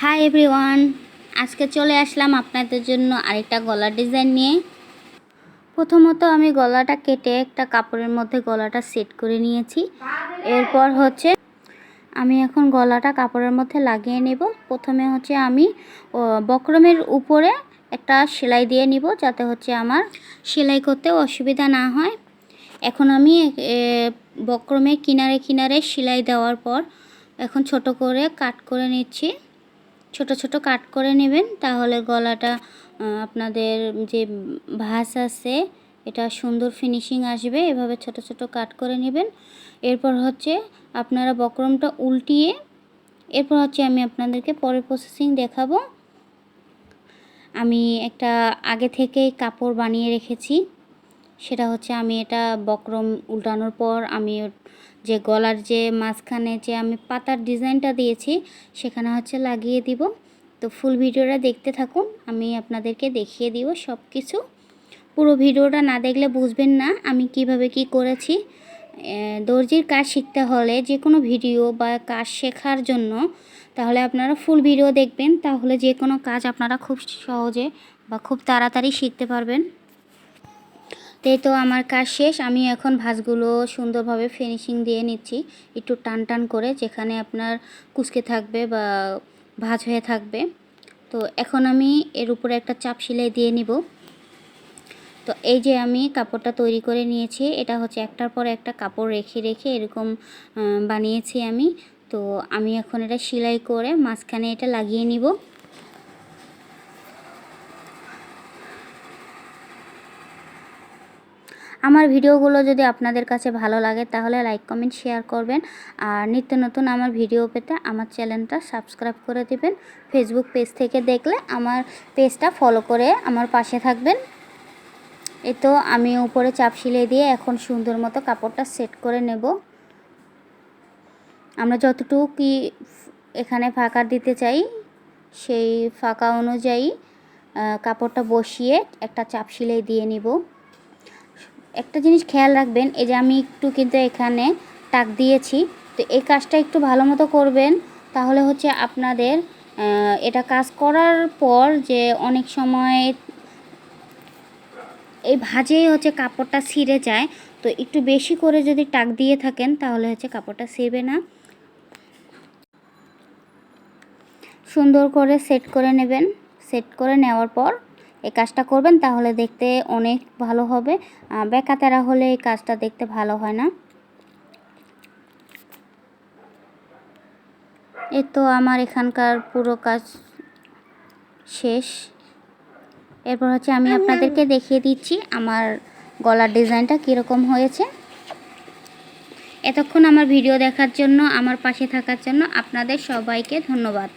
Hi everyone আজকে চলে আসলাম আপনাদের জন্য আরেকটা গলার ডিজাইন নিয়ে। প্রথমত আমি গলাটা কেটে একটা কাপড়ের মধ্যে গলাটা সেট করে নিয়েছি। এরপর হচ্ছে আমি এখন গলাটা কাপড়ের মধ্যে লাগিয়ে নেব। প্রথমে হচ্ছে আমি বক্রমের উপরে একটা সেলাই দিয়ে নিব যাতে হচ্ছে আমার সেলাই করতে অসুবিধা না হয়। এখন আমি বক্রমের কিনারে কিনারে সেলাই দেওয়ার পর এখন ছোট করে কাট করে নিচ্ছি। ছোট ছোট কাট করে নেবেন, তাহলে গলাটা আপনাদের যে ভাস আছে, এটা সুন্দর ফিনিশিং আসবে। এভাবে ছোট ছোট কাট করে নেবেন। এরপর হচ্ছে আপনারা বক্রমটা উল্টিয়ে, এরপর হচ্ছে আমি আপনাদেরকে পরের প্রসেসিং দেখাবো। আমি একটা আগে থেকেই কাপড় বানিয়ে রেখেছি। সেটা হচ্ছে আমি এটা বক্রম উল্টানোর পর আমি যে গলার যে মাঝখানে যে আমি পাতার ডিজাইনটা দিয়েছি, সেখানে হচ্ছে লাগিয়ে দিব। তো ফুল ভিডিওটা দেখতে থাকুন, আমি আপনাদেরকে দেখিয়ে দিব সব কিছু পুরো ভিডিওটা না দেখলে বুঝবেন না আমি কীভাবে কি করেছি। দর্জির কাজ শিখতে হলে যে কোনো ভিডিও বা কাজ শেখার জন্য তাহলে আপনারা ফুল ভিডিও দেখবেন, তাহলে যে কোনো কাজ আপনারা খুব সহজে বা খুব তাড়াতাড়ি শিখতে পারবেন। তো এই তো আমার কাজ শেষ, আমি এখন ভাঁজগুলো সুন্দরভাবে ফিনিশিং দিয়ে নিচ্ছি। একটু টান টান করে যেখানে আপনার কুচকে থাকবে বা ভাঁজ হয়ে থাকবে। তো এখন আমি এর উপরে একটা চাপ সেলাই দিয়ে নিব। তো এই যে আমি কাপড়টা তৈরি করে নিয়েছি, এটা হচ্ছে একটার পর একটা কাপড় রেখে রেখে এরকম বানিয়েছি আমি। তো আমি এখন এটা সেলাই করে মাঝখানে এটা লাগিয়ে নিব। আমার ভিডিওগুলো যদি আপনাদের কাছে ভালো লাগে, তাহলে লাইক, কমেন্ট, শেয়ার করবেন। আর নিত্য নতুন আমার ভিডিও পেতে আমার চ্যানেলটা সাবস্ক্রাইব করে দিবেন। ফেসবুক পেজ থেকে দেখলে আমার পেজটা ফলো করে আমার পাশে থাকবেন। এই তো আমি উপরে চাপ সিলিয়ে দিয়ে এখন সুন্দর মতো কাপড়টা সেট করে নেব। আমরা যতটুকু এখানে ফাঁকা দিতে চাই, সেই ফাঁকা অনুযায়ী কাপড়টা বসিয়ে একটা চাপ সিলাই দিয়ে নিব। একটা জিনিস খেয়াল রাখবেন, এই যে আমি একটু কিন্তু এখানে টাক দিয়েছি, তো এই কাজটা একটু ভালো মতো করবেন, তাহলে হচ্ছে আপনাদের এটা কাজ করার পর যে অনেক সময় এই ভাজেই হচ্ছে কাপড়টা ছিঁড়ে যায়, তো একটু বেশি করে যদি টাক দিয়ে থাকেন, তাহলে হচ্ছে কাপড়টা ছিঁড়বে না। সুন্দর করে সেট করে নেবেন, সেট করে নেওয়ার পর এই কাজটা করবেন তাহলে দেখতে অনেক ভালো হবে। আহ, বেঁকা তেরা হলে এই কাজটা দেখতে ভালো হয় না। এ তো আমার এখানকার পুরো কাজ শেষ। এরপর হচ্ছে আমি আপনাদেরকে দেখিয়ে দিচ্ছি আমার গলার ডিজাইনটা কীরকম হয়েছে। এতক্ষণ আমার ভিডিও দেখার জন্য আমার পাশে থাকার জন্য আপনাদের সবাইকে ধন্যবাদ।